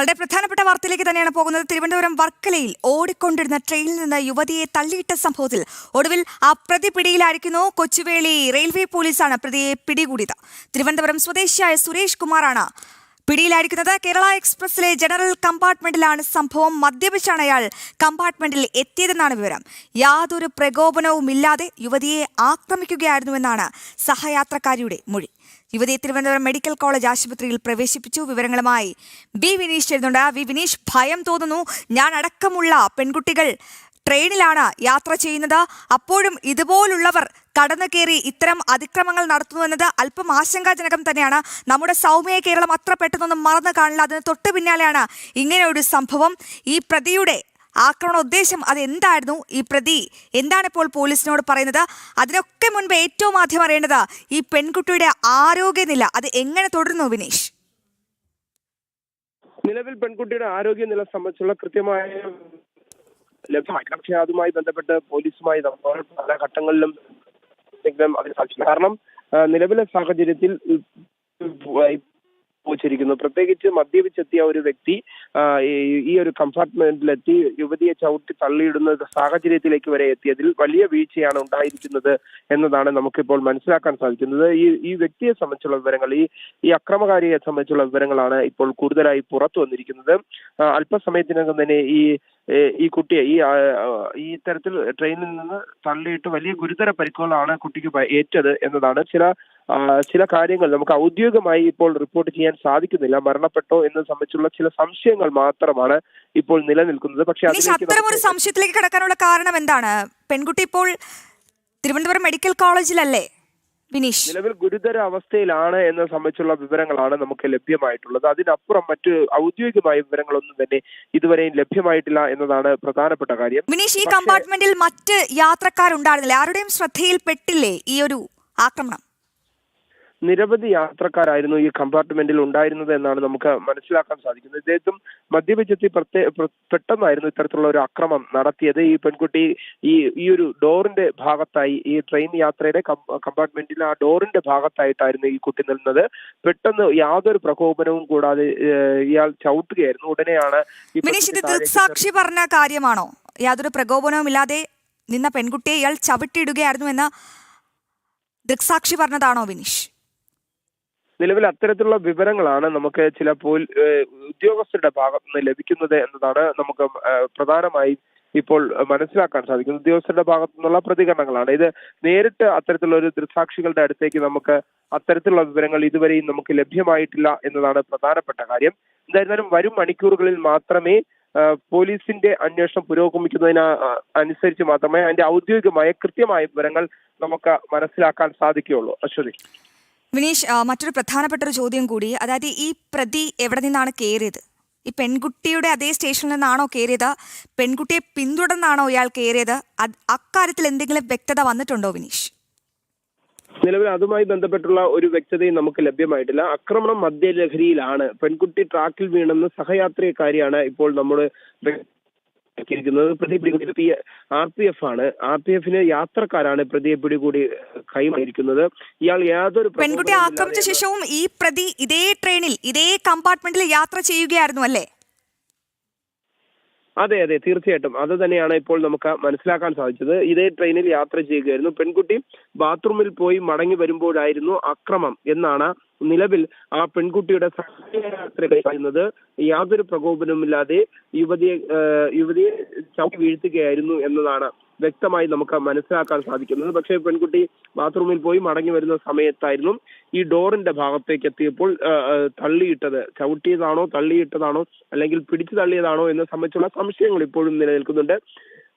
വളരെ പ്രധാനപ്പെട്ട വാർത്തയിലേക്ക് തന്നെയാണ് പോകുന്നത്. തിരുവനന്തപുരം വർക്കലയിൽ ഓടിക്കൊണ്ടിരുന്ന ട്രെയിനിൽ നിന്ന് യുവതിയെ തള്ളിയിട്ട സംഭവത്തിൽ ഒടുവിൽ ആ പ്രതി പിടിയിലായിരിക്കുന്നു. കൊച്ചുവേളി റെയിൽവേ പോലീസാണ് പ്രതിയെ പിടികൂടിയത്. തിരുവനന്തപുരം സ്വദേശിയായ സുരേഷ് കുമാറാണ് പിടിയിലായിരിക്കുന്നത്. കേരള എക്സ്പ്രസിലെ ജനറൽ കമ്പാർട്ട്മെന്റിലാണ് സംഭവം. മദ്യപിച്ചാണ് അയാൾ കമ്പാർട്ട്മെന്റിൽ എത്തിയതെന്നാണ് വിവരം. യാതൊരു പ്രകോപനവുമില്ലാതെ യുവതിയെ ആക്രമിക്കുകയായിരുന്നുവെന്നാണ് സഹയാത്രക്കാരിയുടെ മൊഴി. യുവതിയെ തിരുവനന്തപുരം മെഡിക്കൽ കോളേജ് ആശുപത്രിയിൽ പ്രവേശിപ്പിച്ചു. വിവരങ്ങളുമായി ബി വിനീഷ് ചേരുന്നുണ്ട്. വി വിനീഷ് ഭയം തോന്നുന്നു. ഞാൻ അടക്കമുള്ള പെൺകുട്ടികൾ ട്രെയിനിലാണ് യാത്ര ചെയ്യുന്നത്. അപ്പോഴും ഇതുപോലുള്ളവർ കടന്നു കയറി ഇത്തരം അതിക്രമങ്ങൾ നടത്തുന്നു എന്നത് അല്പം ആശങ്കാജനകം തന്നെയാണ്. നമ്മുടെ സൗമ്യ കേരളം അത്ര പെട്ടെന്നൊന്നും മറന്നു കാണില്ല. അതിന് തൊട്ട് പിന്നാലെയാണ് ഇങ്ങനെ ഒരു സംഭവം. ഈ പ്രതിയുടെ ആക്രമണ ഉദ്ദേശം അത് എന്തായിരുന്നു ഈ പ്രതി എന്താണ് ഇപ്പോൾ പോലീസിനോട് പറയുന്നത്? അതിനൊക്കെ മുൻപ് ഏറ്റവും ആദ്യം അറിയേണ്ടത് ഈ പെൺകുട്ടിയുടെ ആരോഗ്യനില അത് എങ്ങനെ തുടരുന്നു വിനീഷ്? നിലവിൽ പെൺകുട്ടിയുടെ ആരോഗ്യനില സംബന്ധിച്ചുള്ള കൃത്യമായ ലഭ്യമായി പക്ഷേ അതുമായി ബന്ധപ്പെട്ട് പോലീസുമായി പല ഘട്ടങ്ങളിലും കാരണം നിലവിലെ സാഹചര്യത്തിൽ പോച്ചിരിക്കുന്നു പ്രത്യേകിച്ച് മദ്യപിച്ചെത്തിയ ഒരു വ്യക്തി ഈ- ഒരു കമ്പാർട്ട്മെന്റിലെത്തി യുവതിയെ ചവിട്ടി തള്ളിയിടുന്ന സാഹചര്യത്തിലേക്ക് വരെ എത്തിയതിൽ വലിയ വീഴ്ചയാണ് ഉണ്ടായിരിക്കുന്നത് എന്നതാണ് നമുക്കിപ്പോൾ മനസ്സിലാക്കാൻ സാധിക്കുന്നത്. ഈ ഈ വ്യക്തിയെ സംബന്ധിച്ചുള്ള വിവരങ്ങൾ ഈ ഈ അക്രമകാരിയെ സംബന്ധിച്ചുള്ള വിവരങ്ങളാണ് ഇപ്പോൾ കൂടുതലായി പുറത്തു വന്നിരിക്കുന്നത്. അല്പസമയത്തിനകം തന്നെ ഈ ഈ കുട്ടിയെ ഈ ഈ തരത്തിൽ ട്രെയിനിൽ നിന്ന് തള്ളിയിട്ട് വലിയ ഗുരുതര പരിക്കുകളാണ് കുട്ടിക്ക് ഏറ്റത് എന്നതാണ്. ചില ചില കാര്യങ്ങൾ നമുക്ക് ഔദ്യോഗികമായി ഇപ്പോൾ റിപ്പോർട്ട് ചെയ്യാൻ സാധിക്കുന്നില്ല. മരണപ്പെട്ടോ എന്ന് സംബന്ധിച്ചുള്ള ചില സംശയങ്ങൾ മാത്രമാണ് ഇപ്പോൾ നിലനിൽക്കുന്നത്. പക്ഷേ അത്തരം ഒരു സംശയത്തിലേക്ക് കടക്കാനുള്ള കാരണം എന്താണ്? പെൺകുട്ടി ഇപ്പോൾ തിരുവനന്തപുരം മെഡിക്കൽ കോളേജിലല്ലേ വിനീഷ്? നിലവിൽ ഗുരുതര അവസ്ഥയിലാണ് എന്ന് സംബന്ധിച്ചുള്ള വിവരങ്ങളാണ് നമുക്ക് ലഭ്യമായിട്ടുള്ളത്. അതിനപ്പുറം മറ്റ് ഔദ്യോഗികമായ വിവരങ്ങളൊന്നും തന്നെ ഇതുവരെയും ലഭ്യമായിട്ടില്ല എന്നതാണ് പ്രധാനപ്പെട്ട കാര്യം. വിനീഷ് ഈ കമ്പാർട്ട്മെന്റിൽ മറ്റ് യാത്രക്കാരുണ്ടായിരുന്നില്ല? ആരുടെയും ശ്രദ്ധയിൽപ്പെട്ടില്ലേ ഈ ഒരു ആക്രമണം? നിരവധി യാത്രക്കാരായിരുന്നു ഈ കമ്പാർട്ട്മെന്റിൽ ഉണ്ടായിരുന്നത് എന്നാണ് നമുക്ക് മനസ്സിലാക്കാൻ സാധിക്കുന്നത്. ഇദ്ദേഹത്തും മദ്യപിച്ചെത്തി പെട്ടെന്നായിരുന്നു ഇത്തരത്തിലുള്ള ഒരു അക്രമം നടത്തിയത്. ഈ പെൺകുട്ടി ഈ ഈ ഒരു ഡോറിന്റെ ഭാഗത്തായി ഈ ട്രെയിൻ യാത്രയുടെ കമ്പാർട്ട്മെന്റിൽ ആ ഡോറിന്റെ ഭാഗത്തായിട്ടായിരുന്നു ഈ കുട്ടി നിന്നത്. പെട്ടെന്ന് യാതൊരു പ്രകോപനവും കൂടാതെ ഇയാൾ ചവിട്ടുകയായിരുന്നു. ഉടനെയാണ് ഇത് ദൃക്സാക്ഷി പറഞ്ഞ കാര്യമാണോ? യാതൊരു പ്രകോപനവും ഇല്ലാതെ നിന്ന പെൺകുട്ടിയെ ഇയാൾ ചവിട്ടിയിടുകയായിരുന്നു എന്ന ദൃക്സാക്ഷി പറഞ്ഞതാണോ വിനീഷ്? നിലവിൽ അത്തരത്തിലുള്ള വിവരങ്ങളാണ് നമുക്ക് ചിലപ്പോൾ ഉദ്യോഗസ്ഥരുടെ ഭാഗത്ത് നിന്ന് ലഭിക്കുന്നത് എന്നതാണ് നമുക്ക് പ്രധാനമായി ഇപ്പോൾ മനസ്സിലാക്കാൻ സാധിക്കുന്നത്. ഉദ്യോഗസ്ഥരുടെ ഭാഗത്തു നിന്നുള്ള പ്രതികരണങ്ങളാണ്. ഇത് നേരിട്ട് അത്തരത്തിലുള്ള ഒരു ദൃക്സാക്ഷികളുടെ അടുത്തേക്ക് നമുക്ക് അത്തരത്തിലുള്ള വിവരങ്ങൾ ഇതുവരെയും നമുക്ക് ലഭ്യമായിട്ടില്ല എന്നതാണ് പ്രധാനപ്പെട്ട കാര്യം. എന്തായിരുന്നാലും വരും മണിക്കൂറുകളിൽ മാത്രമേ പോലീസിന്റെ അന്വേഷണം പുരോഗമിക്കുന്നതിന് അനുസരിച്ച് മാത്രമേ അതിന്റെ ഔദ്യോഗികമായ കൃത്യമായ വിവരങ്ങൾ നമുക്ക് മനസ്സിലാക്കാൻ സാധിക്കുകയുള്ളൂ. അശ്വതി. വിനീഷ് മറ്റൊരു പ്രധാനപ്പെട്ട ഒരു ചോദ്യം കൂടി. അതായത് ഈ പ്രതി എവിടെ നിന്നാണ് കയറിയത് ഈ പെൺകുട്ടിയുടെ അതേ സ്റ്റേഷനിൽ നിന്നാണോ കയറിയത് പെൺകുട്ടിയെ പിന്തുടർന്നാണോ ഇയാൾ കയറിയത് അക്കാര്യത്തിൽ എന്തെങ്കിലും വ്യക്തത വന്നിട്ടുണ്ടോ വിനീഷ്? നിലവിൽ അതുമായി ബന്ധപ്പെട്ടുള്ള ഒരു വ്യക്തതയും നമുക്ക് ലഭ്യമായിട്ടില്ല. ആക്രമണം മദ്യലഹരിയിലാണ്. പെൺകുട്ടി ട്രാക്കിൽ വീണെന്ന് സഹയാത്രികക്കാരിയാണ് ഇപ്പോൾ നമ്മൾ ിരിക്കുന്നത് പ്രതി പിടികൂടി. പി ആർ പി എഫ് ആണ്. ആർ പി എഫിന് യാത്രക്കാരാണ് പ്രതിയെ പിടികൂടി കൈമായിരിക്കുന്നത് ഇയാൾ യാതൊരു പെൺകുട്ടി ആക്രമിച്ച ശേഷവും ഈ പ്രതി ഇതേ ട്രെയിനിൽ ഇതേ കമ്പാർട്ട്മെന്റിൽ യാത്ര ചെയ്യുകയായിരുന്നു അല്ലേ? അതെ അതെ തീർച്ചയായിട്ടും. അത് തന്നെയാണ് ഇപ്പോൾ നമുക്ക് മനസ്സിലാക്കാൻ സാധിച്ചത്. ഇതേ ട്രെയിനിൽ യാത്ര ചെയ്യുകയായിരുന്നു. പെൺകുട്ടി ബാത്റൂമിൽ പോയി മടങ്ങി വരുമ്പോഴായിരുന്നു അക്രമം എന്നാണ് നിലവിൽ ആ പെൺകുട്ടിയുടെ പറയുന്നത്. യാതൊരു പ്രകോപനവുമില്ലാതെ യുവതിയെ യുവതിയെ ചവിട്ടി വീഴ്ത്തുകയായിരുന്നു എന്നതാണ് വ്യക്തമായി നമുക്ക് മനസ്സിലാക്കാൻ സാധിക്കുന്നത് പക്ഷേ പെൺകുട്ടി ബാത്റൂമിൽ പോയി മടങ്ങി വരുന്ന സമയത്തായിരുന്നു ഈ ഡോറിന്റെ ഭാഗത്തേക്ക് എത്തിയപ്പോൾ തള്ളിയിട്ടത്. ചവിട്ടിയതാണോ തള്ളിയിട്ടതാണോ അല്ലെങ്കിൽ പിടിച്ചു തള്ളിയതാണോ എന്നെ സംബന്ധിച്ചുള്ള സംശയങ്ങൾ ഇപ്പോഴും നിലനിൽക്കുന്നുണ്ട്.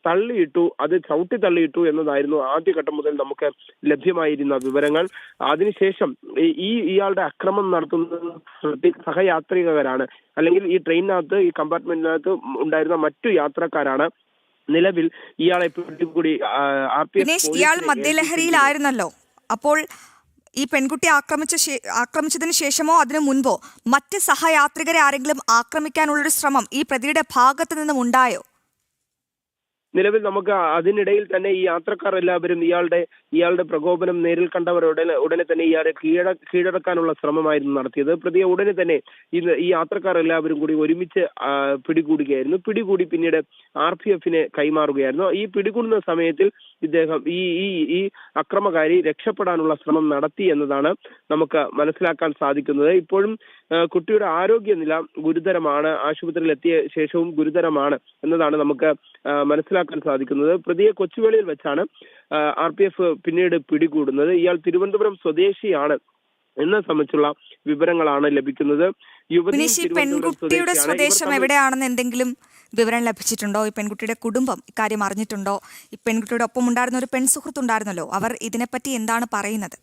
തള്ളിയിട്ടു അത് ചവിട്ടി തള്ളിയിട്ടു എന്നതായിരുന്നു ആദ്യഘട്ടം മുതൽ നമുക്ക് ലഭ്യമായിരുന്ന വിവരങ്ങൾ. അതിനുശേഷം ഈ- ഇയാളുടെ അക്രമം നടത്തുന്നത് സഹയാത്രികരാണ്. അല്ലെങ്കിൽ ഈ ട്രെയിനിനകത്ത് ഈ കമ്പാർട്ട്മെന്റിനകത്ത് ഉണ്ടായിരുന്ന മറ്റു യാത്രക്കാരാണ്. നിലവിൽ ഇയാളെ പിടികൂടി ആർ പി വിനേഷ് ഇയാൾ മദ്യലഹരിയിലായിരുന്നല്ലോ അപ്പോൾ ഈ പെൺകുട്ടി ആക്രമിച്ച ആക്രമിച്ചതിന് ശേഷമോ അതിനു മുൻപോ മറ്റ് സഹയാത്രികരെ ആരെങ്കിലും ആക്രമിക്കാനുള്ളൊരു ശ്രമം ഈ പ്രതിയുടെ ഭാഗത്ത് നിന്നും ഉണ്ടായോ? നിലവിൽ നമുക്ക് അതിനിടയിൽ തന്നെ ഈ യാത്രക്കാർ എല്ലാവരും ഇയാളുടെ ഇയാളുടെ പ്രകോപനം നേരിൽ കണ്ടവരോടെ ഉടനെ തന്നെ ഇയാളെ കീഴ കീഴടക്കാനുള്ള ശ്രമമായിരുന്നു നടത്തിയത്. പ്രതിയെ ഉടനെ തന്നെ ഇന്ന് ഈ യാത്രക്കാർ എല്ലാവരും കൂടി ഒരുമിച്ച് പിടികൂടുകയായിരുന്നു. പിടികൂടി പിന്നീട് ആർ പി എഫിനെ കൈമാറുകയായിരുന്നു. ഈ പിടികൂടുന്ന സമയത്തിൽ ഇദ്ദേഹം ഈ ഈ ഈ അക്രമകാരി രക്ഷപ്പെടാനുള്ള ശ്രമം നടത്തി എന്നതാണ് നമുക്ക് മനസ്സിലാക്കാൻ സാധിക്കുന്നത്. ഇപ്പോഴും കുട്ടിയുടെ ആരോഗ്യനില ഗുരുതരമാണ്. ആശുപത്രിയിൽ എത്തിയ ശേഷവും ഗുരുതരമാണ് എന്നതാണ് നമുക്ക് മനസ്സിലാക്കാൻ സാധിക്കുന്നത്. പ്രതിയെ കൊച്ചുവേളിയിൽ വെച്ചാണ് ആർ പി എഫ് പിന്നീട് പിടികൂടുന്നത്. ഇയാൾ തിരുവനന്തപുരം സ്വദേശിയാണ് എന്നെ സംബന്ധിച്ചുള്ള വിവരങ്ങളാണ് ലഭിക്കുന്നത്. പെൺകുട്ടിയുടെ സ്വദേശം എവിടെയാണെന്ന് എന്തെങ്കിലും വിവരം ലഭിച്ചിട്ടുണ്ടോ? ഈ പെൺകുട്ടിയുടെ കുടുംബം ഇക്കാര്യം അറിഞ്ഞിട്ടുണ്ടോ? ഈ പെൺകുട്ടിയുടെ ഒപ്പം ഉണ്ടായിരുന്ന ഒരു പെൺസുഹൃത്ത് ഉണ്ടായിരുന്നല്ലോ അവർ ഇതിനെപ്പറ്റി എന്താണ് പറയുന്നത്?